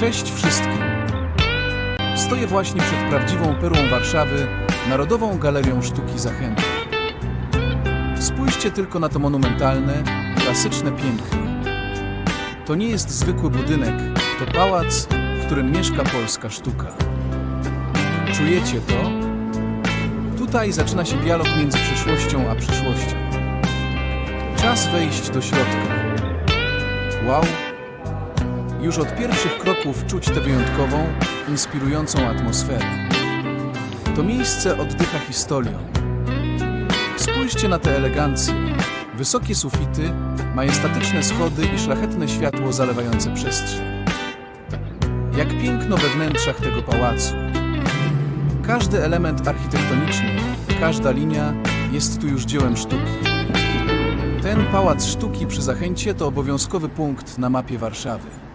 Cześć wszystkim. Stoję właśnie przed prawdziwą perłą Warszawy, Narodową Galerią Sztuki Zachęty. Spójrzcie tylko na to monumentalne, klasyczne piękno. To nie jest zwykły budynek, to pałac, w którym mieszka polska sztuka. Czujecie to? Tutaj zaczyna się dialog między przeszłością a przyszłością. Czas wejść do środka. Wow! Już od pierwszych kroków czuć tę wyjątkową, inspirującą atmosferę. To miejsce oddycha historią. Spójrzcie na tę elegancję. Wysokie sufity, majestatyczne schody i szlachetne światło zalewające przestrzeń. Jak piękno we wnętrzach tego pałacu. Każdy element architektoniczny, każda linia jest tu już dziełem sztuki. Ten pałac sztuki przy Zachęcie to obowiązkowy punkt na mapie Warszawy.